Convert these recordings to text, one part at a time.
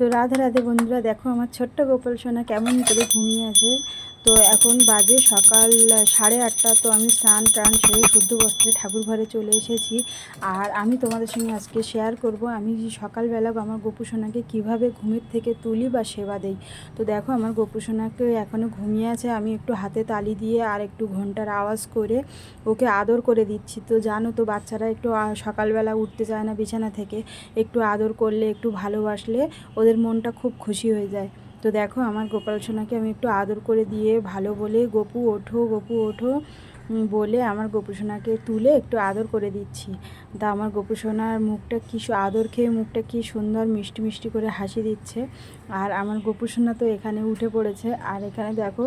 তো রাধে রাধে বন্ধুরা দেখো আমার ছোট্ট গোপাল সোনা কেমন করে ঘুমিয়ে আছে। তো এখন বাজে সকাল সাড়ে আটটা, তো আমি স্নান টান সেরে শুদ্ধ বস্ত্রে ঠাকুর ঘরে চলে এসেছি। আর আমি তোমাদের সঙ্গে আজকে শেয়ার করব, আমি সকালবেলা আমার গোপু সোনাকে কীভাবে ঘুমের থেকে তুলি বা সেবা দেই। তো দেখো, আমার গোপু সোনাকে এখনও ঘুমিয়ে আছে, আমি একটু হাতে তালি দিয়ে আর একটু ঘণ্টার আওয়াজ করে ওকে আদর করে দিচ্ছি। তো জানো তো, বাচ্চারা একটু সকালবেলা উঠতে চায় না বিছানা থেকে, একটু আদর করলে, একটু ভালোবাসলে ওদের মনটা খুব খুশি হয়ে যায়। তো দেখো, আমার গোপাল সোনাকে আমি একটু আদর করে দিয়ে ভালো বলে, গপু, ওঠো গপু, ওঠো বলে আমার গোপু সোনাকে তুলে একটু আদর করে দিচ্ছি। তা আমার গোপু সোনার মুখটা কী আদর খেয়ে মুখটা কী সুন্দর মিষ্টি মিষ্টি করে হাসি দিচ্ছে। আর আমার গোপু সোনা তো এখানে উঠে পড়েছে। আর এখানে দেখো,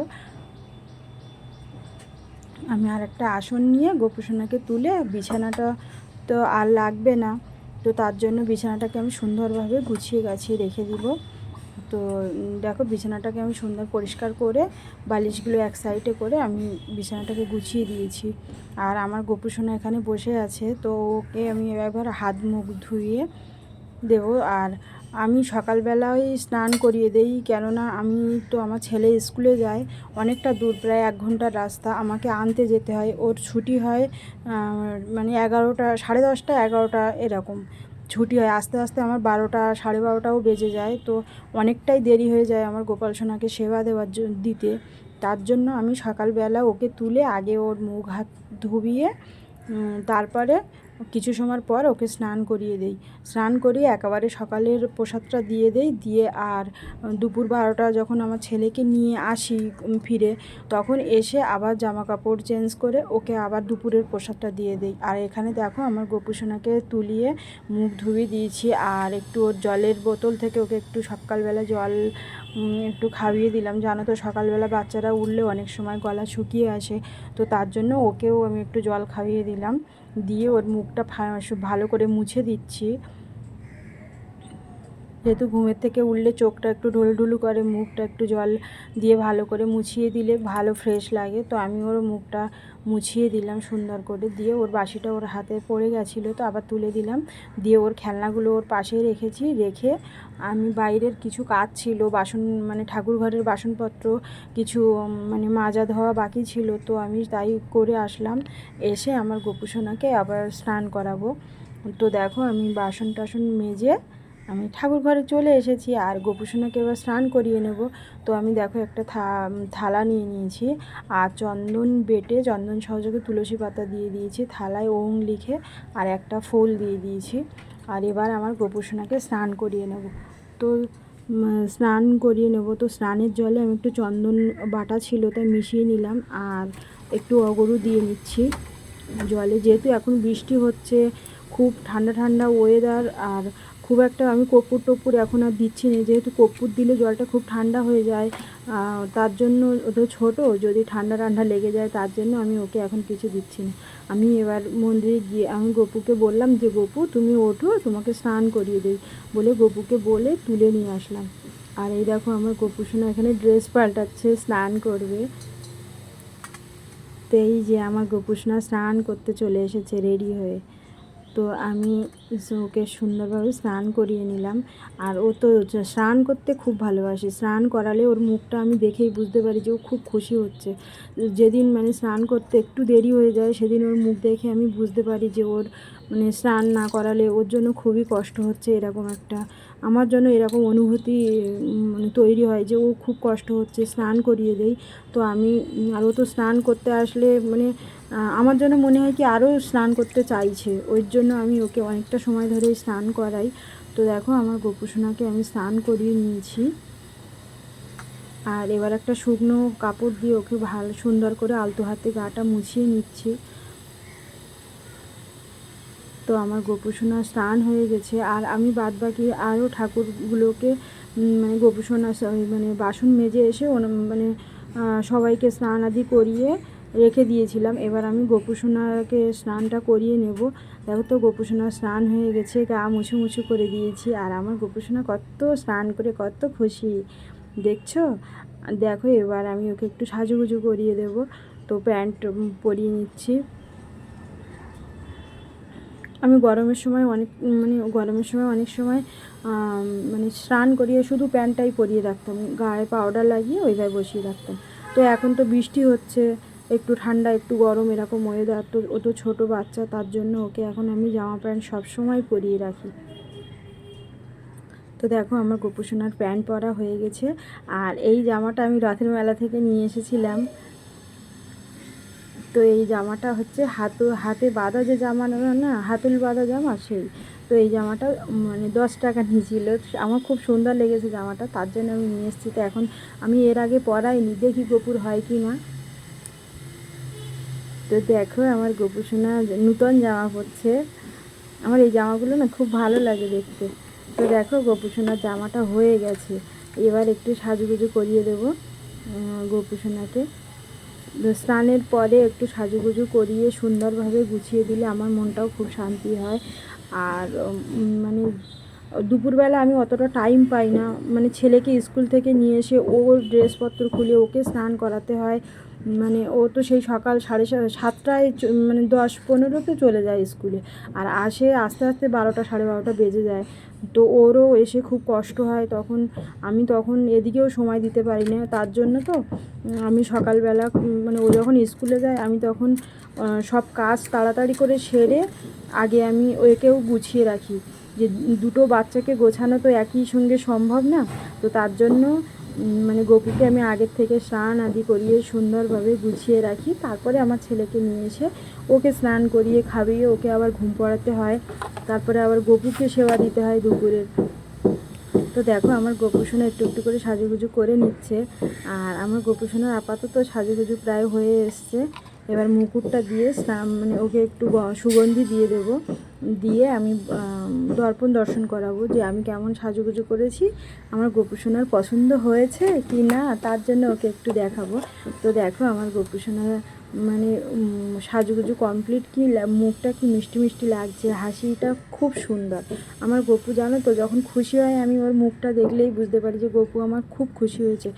আমি আর একটা আসন নিয়ে গোপু সোনাকে তুলে বিছানাটা তো আর লাগবে না। তো তার জন্য বিছানাটাকে আমি সুন্দরভাবে গুছিয়ে গাছিয়ে রেখে দিব। তো দেখো বিছানাটাকে আমি সুন্দর পরিষ্কার করে, বালিশগুলো এক সাইডে করে আমি বিছানাটাকে গুছিয়ে দিয়েছি। আর আমার গোপু সোনা এখানে বসে আছে, তো ওকে আমি এবার হাত মুখ ধুয়ে দেবো। আর আমি সকালবেলায় স্নান করিয়ে দেই, কেননা আমি তো আমার ছেলে স্কুলে যায়, অনেকটা দূর, প্রায় এক ঘণ্টার রাস্তা। আমাকে আনতে যেতে হয়, ওর ছুটি হয় মানে এগারোটা, সাড়ে দশটা, এগারোটা এরকম। ছুটি হয়, আস্তে আস্তে আমার বারোটা, সাড়ে বারোটাও বেজে যায়। তো অনেকটাই দেরি হয়ে যায় আমার গোপাল সোনাকে সেবা দেওয়ার দিতে। তার জন্য আমি সকালবেলা ওকে তুলে আগে ওর মুখ হাত ধুবিয়ে তারপরে কিছু সময় পর ওকে স্নান করিয়ে দেই। স্নান করিয়ে একেবারে সকালের প্রসাদটা দিয়ে দেই, দিয়ে আর দুপুর বারোটা যখন আমার ছেলেকে নিয়ে আসি ফিরে, তখন এসে আবার জামা কাপড় চেঞ্জ করে ওকে আবার দুপুরের প্রসাদটা দিয়ে দেই। আর এখানে দেখো আমার গোপুসোনাকে তুলিয়ে মুখ ধুয়ে দিয়েছি আর একটু ওর জলের বোতল থেকে ওকে একটু সকালবেলা জল একটু খাইয়ে দিলাম। জানো তো সকালবেলা বাচ্চারা উঠলে অনেক সময় গলা শুকিয়ে আসে, তো তার জন্য ওকেও আমি একটু জল খাইয়ে দিলাম। দিয়ে ওর মুখটা ভালো করে মুছে দিচ্ছি। যেহেতু ঘুমের থেকে উঠলে চোখটা একটু ঢুলঢুলু করে, মুখটা একটু জল দিয়ে ভালো করে মুছিয়ে দিলে ভালো ফ্রেশ লাগে। তো আমি ওর মুখটা মুছিয়ে দিলাম সুন্দর করে দিয়ে ওর বাসিটা ওর হাতে পড়ে গেছিল, তো আবার তুলে দিলাম। দিয়ে ওর খেলনাগুলো ওর পাশেই রেখেছি, রেখে আমি বাইরের কিছু কাজ ছিল, বাসন মানে ঠাকুর ঘরের বাসনপত্র কিছু মানে মাজা ধোয়া বাকি ছিল, তো আমি তাই করে আসলাম। এসে আমার গোপুসোনাকে আবার স্নান করাবো। তো দেখো আমি বাসন টাসন মেজে আমি ঠাকুর ঘরে চলে এসেছি আর গোপুসোনাকে এবার স্নান করিয়ে নেব। তো আমি দেখো একটা থালা নিয়ে নিয়েছি আর চন্দন বেটে, চন্দন সহযোগে তুলসী পাতা দিয়ে দিয়েছি, থালায় ওং লিখে আর একটা ফুল দিয়ে দিয়েছি। আর এবার আমার গোপুসোনাকে স্নান করিয়ে নেব। তো স্নান করিয়ে নেব। তো স্নানের জলে আমি একটু চন্দন বাটা ছিল তাই মিশিয়ে নিলাম আর একটু অগরু দিয়ে নিচ্ছি। জলে যেহেতু এখন বৃষ্টি হচ্ছে, খুব ঠান্ডা ঠান্ডা ওয়েদার আর খুব একটা আমি কর্পূর টপ্পুর এখন আর দিচ্ছি না। যেহেতু কর্পূর দিলে জলটা খুব ঠান্ডা হয়ে যায় তার জন্য ওটা ছোট, যদি ঠান্ডা ঠান্ডা লেগে যায় তার জন্য আমি ওকে এখন কিছু দিচ্ছি না। আমি এবার মন্দিরে গিয়ে, আমি গপুকে বললাম যে, গপু, তুমি ওঠো, তোমাকে স্নান করিয়ে দিই। বলে গপুকে বলে তুলে নিয়ে আসলাম। আর এই দেখো আমার গপু সোনা এখানে ড্রেস পাল্টাচ্ছে, স্নান করবে। তো এই যে আমার গোপুসোনা স্নান করতে চলে এসেছে, রেডি হয়ে। তো আমি ওকে সুন্দরভাবে স্নান করিয়ে নিলাম। আর ও তো স্নান করতে খুব ভালোবাসে। স্নান করালে ওর মুখটা আমি দেখেই বুঝতে পারি যে ও খুব খুশি হচ্ছে। যেদিন মানে স্নান করতে একটু দেরি হয়ে যায়, সেদিন ওর মুখ দেখে আমি বুঝতে পারি যে ওর মানে স্নান না করালে ওর জন্য খুবই কষ্ট হচ্ছে এরকম একটা। আমার জন্য এরকম অনুভূতি মানে তৈরি হয় যে ও খুব কষ্ট হচ্ছে, স্নান করিয়ে দেই। তো আমি, আর ও তো স্নান করতে আসলে মানে আমার জন্য মনে হয় কি আরও স্নান করতে চাইছে। ওই জন্য আমি ওকে অনেকটা সময় ধরে স্নান করাই। তো দেখো, আমার গোপুসোনাকে আমি স্নান করিয়ে নিয়েছি। আর এবার একটা শুকনো কাপড় দিয়ে ওকে ভালো, সুন্দর করে আলতো হাতে গাটা মুছিয়ে নিচ্ছি। তো আমার গোপুসোনা স্নান হয়ে গেছে। আর আমি বাদ বাকি আরও ঠাকুরগুলোকে মানে গোপুসোনা মানে বাসন মেজে এসে মানে সবাইকে স্নান আদি করিয়ে রেখে দিয়েছিলাম। এবার আমি গোপুসোনাকে স্নানটা করিয়ে নেব। দেখো তো, গোপুসোনা স্নান হয়ে গেছে, গা মুছু মুছু করে দিয়েছি। আর আমার গোপুসোনা কত স্নান করে, কত খুশি। দেখছ? দেখো, এবার আমি ওকে একটু সাজুগুজু করিয়ে দেব। তো প্যান্ট পরিয়ে নিচ্ছি। আমি গরমের সময় অনেক মানে গরমের সময় অনেক সময় মানে স্নান করিয়ে শুধু প্যান্টটাই পরিয়ে রাখতাম। গায়ে পাউডার লাগিয়ে ওইভাবে বসিয়ে রাখতাম। তো এখন তো বৃষ্টি হচ্ছে। একটু ঠান্ডা, একটু গরম, এরকম ওয়েদার তো ও তো ছোটো বাচ্চা, তার জন্য ওকে এখন আমি জামা প্যান্ট সবসময় পরিয়ে রাখি। তো দেখো আমার গোপুসোনার প্যান্ট পরা হয়ে গেছে, আর এই জামাটা আমি রথের মেলা থেকে নিয়ে এসেছিলাম। তো এই জামাটা হচ্ছে হাতু, হাতে বাঁধা যে জামা না, হাতুল বাঁধা জামা সেই, তো এই জামাটা মানে দশ টাকা নিয়েছিল। আমার খুব সুন্দর লেগেছে জামাটা, তার জন্য আমি নিয়ে এসেছি। তো এখন আমি এর আগে পরাইনি, দেখি গোপুর হয় কি না। তো দেখো, আমার গোপুসোনা নূতন জামা পরছে। আমার এই জামাগুলো না খুব ভালো লাগে দেখতে। তো দেখো, গোপুসোনার জামাটা হয়ে গেছে। এবার একটু সাজুগুজু করিয়ে দেবো গোপুসোনাকে। স্নানের পরে একটু সাজুগুজু করিয়ে সুন্দরভাবে গুছিয়ে দিলে আমার মনটাও খুব শান্তি হয়। আর মানে দুপুরবেলা আমি অতটা টাইম পাই না। মানে ছেলেকে স্কুল থেকে নিয়ে এসে ওর ড্রেসপত্র খুলে ওকে স্নান করাতে হয়। মানে ও তো সেই সকাল সাড়ে সাতটায় মানে দশ পনেরোতে চলে যায় স্কুলে। আর আসে আস্তে আস্তে বারোটা সাড়ে বারোটা বেজে যায়। তো ওরও এসে খুব কষ্ট হয়। তখন আমি তখন এদিকেও সময় দিতে পারি না। তার জন্য তো আমি সকালবেলা মানে ও যখন স্কুলে যায়, আমি তখন সব কাজ তাড়াতাড়ি করে সেরে আগে আমি ওকেও গুছিয়ে রাখি। যে দুটো বাচ্চাকে গোছানো তো একই সঙ্গে সম্ভব না। তো তার জন্য মানে গোপুকে আমি আগের থেকে স্নান আদি করিয়ে সুন্দরভাবে গুছিয়ে রাখি। তারপরে আমার ছেলেকে নিয়ে এসে ওকে স্নান করিয়ে খাইয়ে ওকে আবার ঘুম পড়াতে হয়। তারপরে আবার গপুকে সেবা দিতে হয় দুপুরের তো দেখো আমার গোপুসোনা একটু একটু করে সাজুগুজু করে নিচ্ছে। আর আমার গোপুসোনার আপাতত সাজুগুজু প্রায় হয়ে এসছে। এবার মুকুটটা দিয়ে স্নান মানে ওকে একটু সুগন্ধি দিয়ে দেব। দিয়ে আম, দর্পণ দর্শন করাবো যে আমি কেমন সাজুগুজু করেছি, আমার গোপুসোনার পছন্দ হয়েছে কি না, তার জন্য ওকে একটু দেখাবো। তো দেখো আমার গোপুসোনা মানে সাজুগুজু কমপ্লিট কি মুখটা কি মিষ্টি মিষ্টি লাগছে, হাসিটা খুব সুন্দর। আমার গপু, জানো তো, যখন খুশি হয় আমি ওর মুখটা দেখলেই বুঝতে পারি যে গপু আমার খুব খুশি হয়েছে।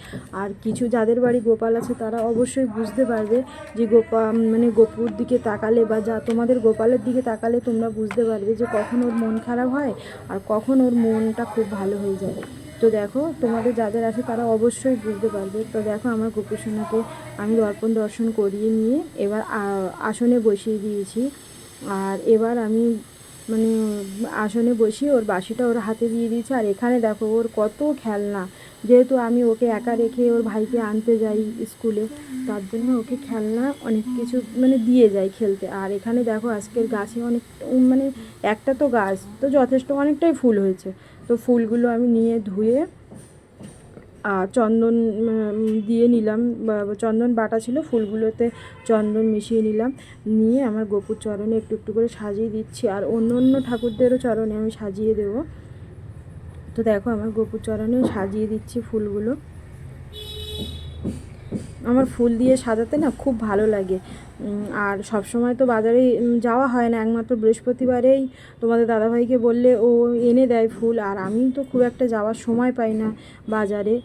আর কিছু যাদের বাড়ি গোপাল আছে, তারা অবশ্যই বুঝতে পারবে যে গোপা মানে গপুর দিকে তাকালে বা যা, তোমাদের গোপালের দিকে তাকালে তোমরা বুঝতে পারবে যে কখন ওর মন খারাপ হয় আর কখন ওর মনটা খুব ভালো হয়ে যায় তো দেখো, তোমাদের যাদের আছে তারা অবশ্যই বুঝতে পারবে। তো দেখো, আমার গোপুসোনাকে আমি দর্পণ দর্শন করিয়ে নিয়ে এবার আসনে বসিয়ে দিয়েছি। আর এবার আমি মানে আসনে বসিয়ে ওর বাসিটা ওর হাতে দিয়ে দিয়েছি। আর এখানে দেখো, ওর কত খেলনা। যেহেতু আমি ওকে একা রেখে ওর ভাইকে আনতে যাই স্কুলে, তার জন্য ওকে খেলনা অনেক কিছু মানে দিয়ে যায় খেলতে। আর এখানে দেখো, আজকের গাছে অনেক মানে একটা তো গাছ, তো যথেষ্ট অনেকটাই ফুল হয়েছে। তো ফুলগুলো আমি নিয়ে ধুয়ে আর চন্দন দিয়ে নিলাম। চন্দন বাটা ছিল, ফুলগুলোতে চন্দন মিশিয়ে নিলাম। নিয়ে আমার গোপুর চরণে একটু একটু করে সাজিয়ে দিচ্ছি। আর অন্য অন্য ঠাকুরদেরও চরণে আমি সাজিয়ে দেব। তো দেখো, আমার গোপুর চরণে সাজিয়ে দিচ্ছি ফুলগুলো। আমার ফুল দিয়ে সাজাতে না খুব ভালো লাগে। আর সব সময় তো বাজারে যাওয়া হয় না। একমাত্র বৃহস্পতিবারেই তোমাদের দাদাভাইকে বললে ও এনে দেয় ফুল। আর আমি তো খুব একটা যাওয়ার সময় পাই না বাজারে।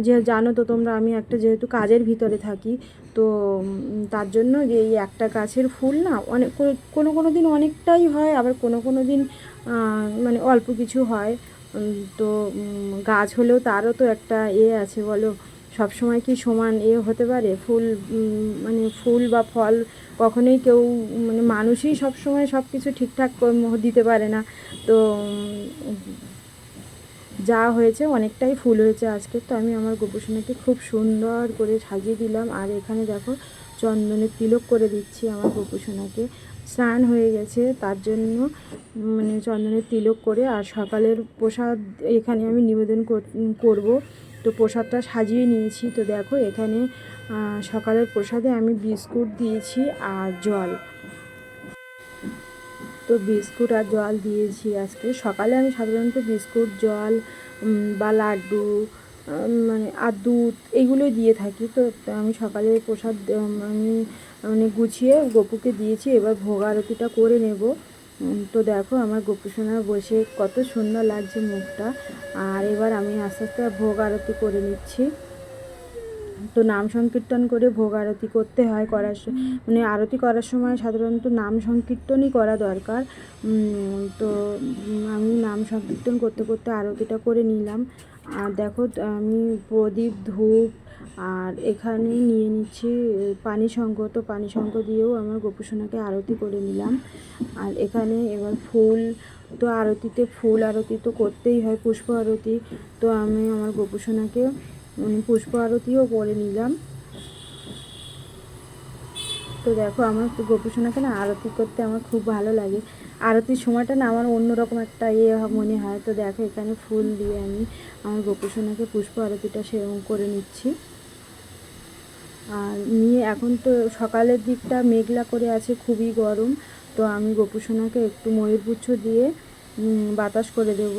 যে, জানো তো তোমরা, আমি একটা যেহেতু কাজের ভিতরে থাকি, তো তার জন্য যে, এই একটা গাছের ফুল না অনেক কোনো- কোনো দিন অনেকটাই হয়, আবার কোনো কোনো দিন মানে অল্প কিছু হয়। তো গাছ হলেও তারও তো একটা এ আছে, বলো। সব সময় কি সমান এ হতে পারে? ফুল মানে ফুল বা ফল কখনোই কেউ মানে মানুষই সব সময় সব কিছু ঠিকঠাক দিতে পারে না। তো যা হয়েছে অনেকটাই ফুল হয়েছে আজকে। তো আমি আমার গোপুসোনাকে খুব সুন্দর করে সাজিয়ে দিলাম। আর এখানে দেখো চন্দনের তিলক করে দিচ্ছি আমার গোপুসোনাকে। স্নান হয়ে গেছে, তার জন্য মানে চন্দনের তিলক করে, আর সকালের প্রসাদ এখানে আমি নিবেদন কর- করব। তো প্রসাদটা সাজিয়ে নিয়েছি। তো দেখো, এখানে সকালের প্রসাদে আমি বিস্কুট দিয়েছি আর জল। তো বিস্কুট আর জল দিয়েছি আজকে। সকালে আমি সাধারণত বিস্কুট, জল বা লাড্ডু মানে আর দুধ, এগুলোই দিয়ে থাকি। তো আমি সকালে প্রসাদ আমি মানে গুছিয়ে গপুকে দিয়েছি, এবার ভোগ আরতিটা করে নেব। তো দেখো আমার গোপুসোনা বসে কত সুন্দর লাগছে মুখটা। আর এবার আমি আস্তে আস্তে ভোগ আরতি করে নিচ্ছি। তো নাম সংকীর্তন করে ভোগ আরতি করতে হয় করার মানে আরতি করার সময় সাধারণত নাম সংকীর্তনই করা দরকার। তো আমি নাম সংকীর্তন করতে করতে আরতিটা করে নিলাম। আর দেখো, আমি প্রদীপ, ধূপ আর এখানে নিয়ে নিচ্ছি, পানি শঙ্খ। তো পানি শঙ্খ দিয়েও আমার গোপুসোনাকে আরতি করে নিলাম। আর এখানে এবার ফুল, তো আরতিতে ফুল আরতি তো করতেই হয়, পুষ্প আরতি। তো আমি আমার গোপুসোনাকে পুষ্প আরতিও করে নিলাম। তো দেখো, আমার গোপুসোনাকে না আরতি করতে আমার খুব ভালো লাগে। আরতির সময়টা না আমার অন্যরকম একটা ইয়ে মনে হয়। তো দেখো, এখানে ফুল দিয়ে আমি আমার গোপুসোনাকে পুষ্প আরতিটা সেরকম করে নিচ্ছি। আর নিয়ে এখন তো সকালের দিকটা মেঘলা করে আছে, খুবই গরম। তো আমি গোপুসোনাকে একটু ময়ূরপুচ্ছ দিয়ে বাতাস করে দেব।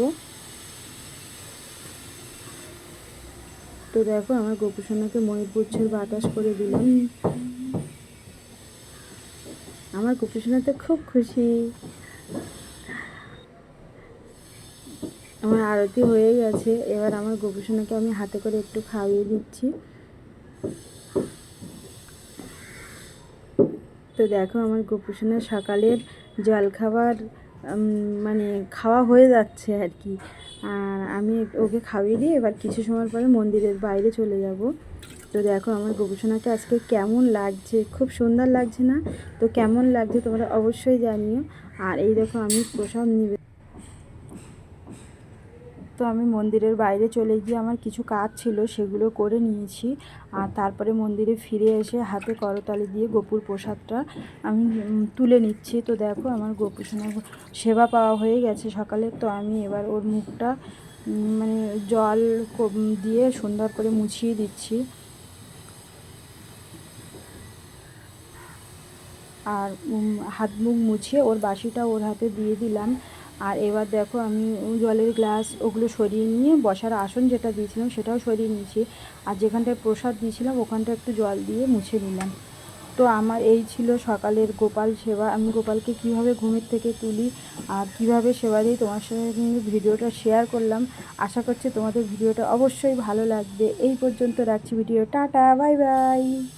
তো দেখো, আমার গোপুসোনাকে ময়ূরপুচ্ছের বাতাস করে দিলাম। আমার গোপুসোনা তো খুব খুশি। আমার আরতি হয়ে গেছে। এবার আমার গোপুসোনাকে আমি হাতে করে একটু খাইয়ে দিচ্ছি। তো দেখো, আমার গোপুসোনার সকালের জলখাবার মানে খাওয়া হয়ে যাচ্ছে আর কি। আর আমি ওকে খাইয়ে দিয়ে এবার কিছু সময় পরে মন্দিরের বাইরে চলে যাব। তো দেখো আমার গবেষণাকে আজকে কেমন লাগছে, খুব সুন্দর লাগছে না? তো কেমন লাগছে তোমরা অবশ্যই জানিও। আর এই দেখো আমি প্রসাদ নিবে তো আমি মন্দিরের বাইরে চলে গিয়ে আমার কিছু কাজ ছিল সেগুলো করে নিয়েছি। আর তারপরে মন্দিরে ফিরে এসে হাতে করতালি দিয়ে গোপুর প্রসাদটা আমি তুলে নিচ্ছি। তো দেখো আমার গোপু সেবা পাওয়া হয়ে গেছে সকালে। তো আমি এবার ওর মুখটা মানে জল দিয়ে সুন্দর করে মুছিয়ে দিচ্ছি। আর হাত মুখ মুছিয়ে ওর বাসিটা ওর হাতে দিয়ে দিলাম। আর এবার দেখো আমি জলের গ্লাস ওগুলো সরিয়ে নিয়ে বসার আসন যেটা দিয়েছিলাম সেটাও সরিয়ে নিয়েছি। আর যেখানটায় প্রসাদ দিয়েছিলাম ওখানটা একটু জল দিয়ে মুছে নিলাম। তো আমার এই ছিল সকালের গোপাল সেবা। আমি গোপালকে কীভাবে ঘুমের থেকে তুলি আর কীভাবে সেবা দিই তোমার সঙ্গে ভিডিওটা শেয়ার করলাম। আশা করছি তোমাদের ভিডিওটা অবশ্যই ভালো লাগবে। এই পর্যন্ত রাখছি ভিডিও। Tata bye bye